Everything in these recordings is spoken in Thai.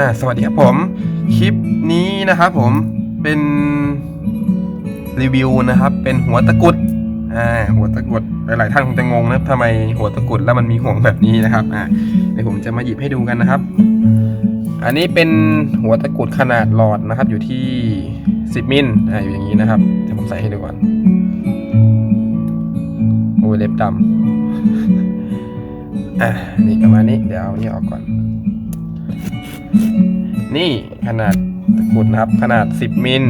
อ่าสวัสดีครับผม คลิปนี้นะครับผมเป็นรีวิวนะครับ เป็นหัวตะกุดอ่าหัวตะกุดหลายๆท่านคงจะงงนะครับทำไมหัวตะกุดแล้วมันมีห่วงแบบนี้นะครับอ่าเดี๋ยวผมจะมาหยิบให้ดูกันนะครับ อันนี้เป็นหัวตะกุดขนาดหลอดนะครับ อยู่ที่ 10มิลอ่าอยู่อย่างนี้นะครับเดี๋ยวผมใส่ให้ดูก่อนโอ้ยเล็บดำอะนี่ประมาณนี้เดี๋ยวเอานี่ออกก่อน นี่ขนาดตะกุดนะครับ ขนาด 10 มิล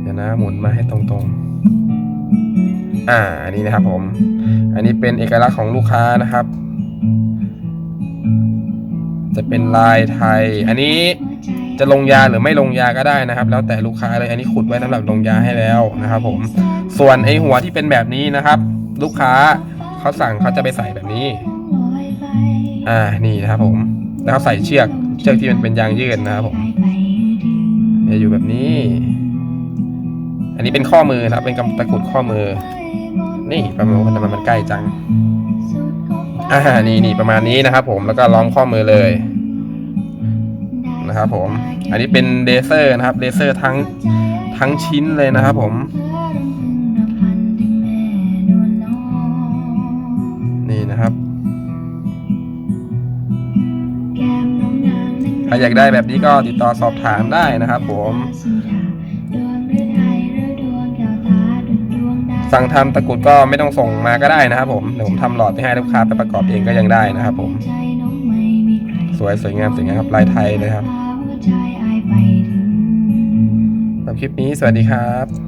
เดี๋ยวนะหมุนมาให้ตรงๆ อ่า อันนี้นะครับผม อันนี้เป็นเอกลักษณ์ของลูกค้านะครับ จะเป็นลายไทย อันนี้จะลงยาหรือไม่ลงยาก็ได้นะครับ แล้วแต่ลูกค้าเลยอันนี้ขุดไว้สำหรับลงยาให้แล้วนะครับ ผม ส่วนไอหัวที่เป็นแบบนี้นะครับ ลูกค้าเขาสั่งเขาจะไปใส่แบบนี้ อ่านี่นะครับผม แล้วเขาใส่เชือกเชือกที่มันเป็นยางยืดนะครับผมจะอยู่แบบนี้ อันนี้เป็นข้อมือนะครับ เป็นกำตะกุดข้อมือ นี่ประมาณมันมันใกล้จังอ่านี่นี่ประมาณนี้นะครับ ผมแล้วก็ล้อมข้อมือเลยนะครับผม อันนี้เป็นเลเซอร์นะครับเลเซอร์ทั้งทั้งชิ้นเลยนะครับผม นี่นะครับ รอยากได้แบบนี้ก็ติดต่อสอบถามได้นะครับผมสั่งทำตะกรุดก็ไม่ต้องส่งมาก็ได้นะครับผมเดี๋ยวผมทำหลอดไปให้ลูกค้าไปประกอบเองก็ยังได้นะครับผม สวยสวยงามสวยงามครับลายไทยเลยครับสำหรับคลิปนี้สวัสดีครับ